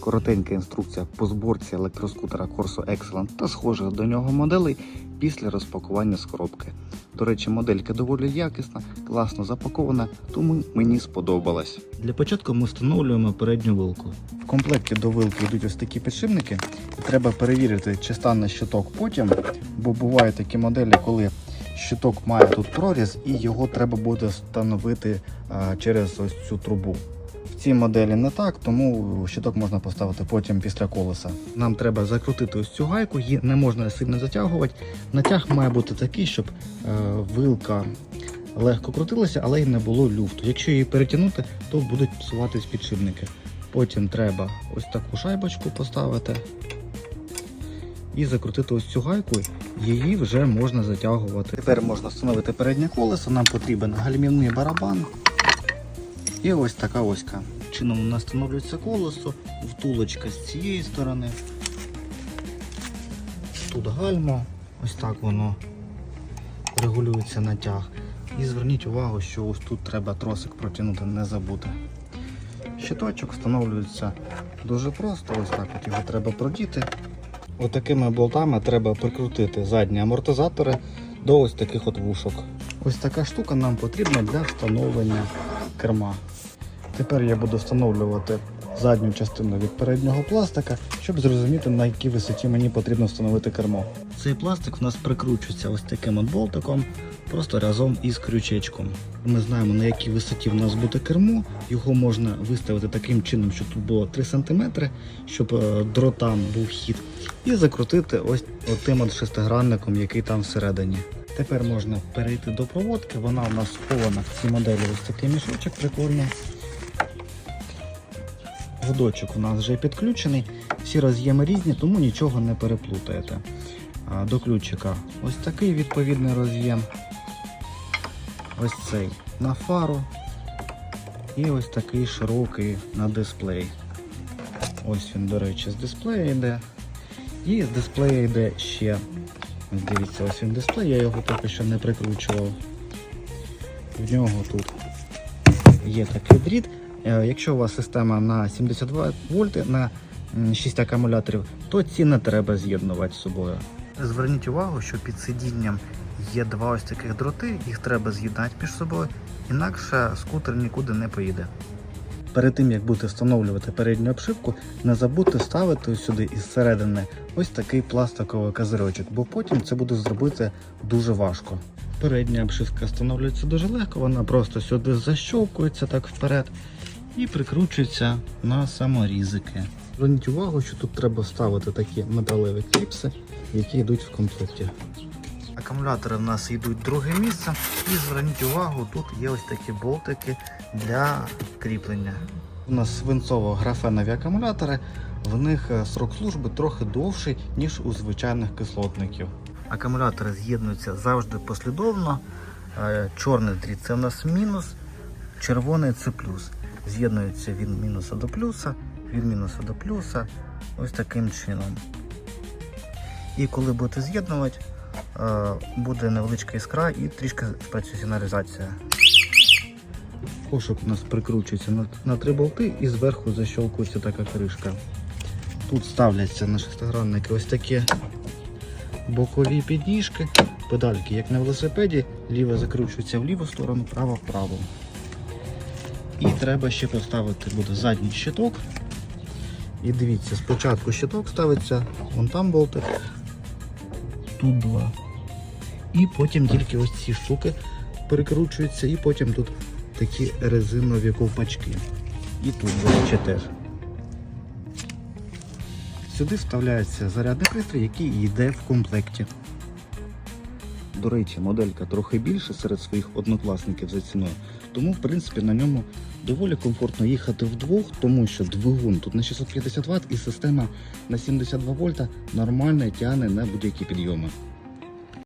коротенька інструкція по зборці електроскутера Corso Excellent та схожих до нього моделей після розпакування з коробки. До речі, моделька доволі якісна, класно запакована, тому мені сподобалась. Для початку ми встановлюємо передню вилку. В комплекті до вилки йдуть ось такі підшипники. Треба перевірити, чи стане щиток потім, бо бувають такі моделі, коли щиток має тут проріз, і його треба буде встановити а, через ось цю трубу. Цій моделі не так, тому щиток можна поставити потім після колеса. Нам треба закрутити ось цю гайку, її не можна сильно затягувати. Натяг має бути такий, щоб е, вилка легко крутилася, але й не було люфту. Якщо її перетягнути, то будуть псуватись підшипники. Потім треба ось таку шайбочку поставити і закрутити ось цю гайку, її вже можна затягувати. Тепер можна встановити переднє колесо, нам потрібен гальмівний барабан. І ось така оська. Чином у нас встановлюється колесо, втулочка з цієї сторони. Тут гальмо, ось так воно регулюється натяг. І зверніть увагу, що ось тут треба тросик протягнути, не забути. Щиточок встановлюється дуже просто, ось так от його треба продіти. Отакими болтами треба прикрутити задні амортизатори до ось таких от вушок. Ось така штука нам потрібна для встановлення керма. Тепер я буду встановлювати задню частину від переднього пластика, щоб зрозуміти на якій висоті мені потрібно встановити кермо. Цей пластик в нас прикручується ось таким от болтиком, просто разом із крючечком. Ми знаємо на якій висоті в нас буде кермо. Його можна виставити таким чином, щоб тут було 3 см, щоб е, дротам був хід, і закрутити ось отим от шестигранником, який там всередині. Тепер можна перейти до проводки. Вона у нас схована в цій моделі ось такий мішочок прикольний. Гудочок у нас вже підключений. Всі роз'єми різні, тому нічого не переплутаєте. До ключика ось такий відповідний роз'єм. Ось цей на фару. І ось такий широкий на дисплей. Ось він, до речі, з дисплея йде. І з дисплея йде ще. Дивіться, ось він дисплей, я його поки що не прикручував. В нього тут є такий дріт. Е, Якщо у вас система на 72 вольти на 6 акумуляторів, то ці не треба з'єднувати з собою. Зверніть увагу, що під сидінням є два ось таких дроти, їх треба з'єднати між собою, інакше скутер нікуди не поїде. Перед тим як будете встановлювати передню обшивку, не забудьте ставити сюди із середини ось такий пластиковий козирочок, бо потім це буде зробити дуже важко. Передня обшивка встановлюється дуже легко, вона просто сюди защовкується так вперед і прикручується на саморізики. Зверніть увагу, що тут треба ставити такі металеві кліпси, які йдуть в комплекті. Акумулятори в нас йдуть друге місце. І зверніть увагу, тут є ось такі болтики для кріплення. У нас свинцово-графенові акумулятори, в них е, срок служби трохи довший, ніж у звичайних кислотників. Акумулятори з'єднуються завжди послідовно. Е, Чорний дріт це у нас мінус, червоний це плюс. З'єднується від мінуса до плюса, від мінуса до плюса. Ось таким чином. І коли будете з'єднувати, буде невеличка іскра і трішки спрацює сигналізація. Кошик у нас прикручується на, на три болти і зверху защолкується така кришка. Тут ставляться на шестигранники ось такі бокові підніжки, педальки, як на велосипеді, ліва закручується в ліву сторону, права вправо. І треба ще поставити буде задній щиток. І дивіться, спочатку щиток ставиться, вон там болтик, тут два. І потім тільки ось ці штуки перекручуються, і потім тут такі резинові ковпачки. І тут, до речі, теж. Сюди вставляється зарядний пристрій, який йде в комплекті. До речі, моделька трохи більша серед своїх однокласників за ціною, тому в принципі на ньому доволі комфортно їхати вдвох, тому що двигун тут на 650 Вт і система на 72 вольта нормально тягне на будь-які підйоми.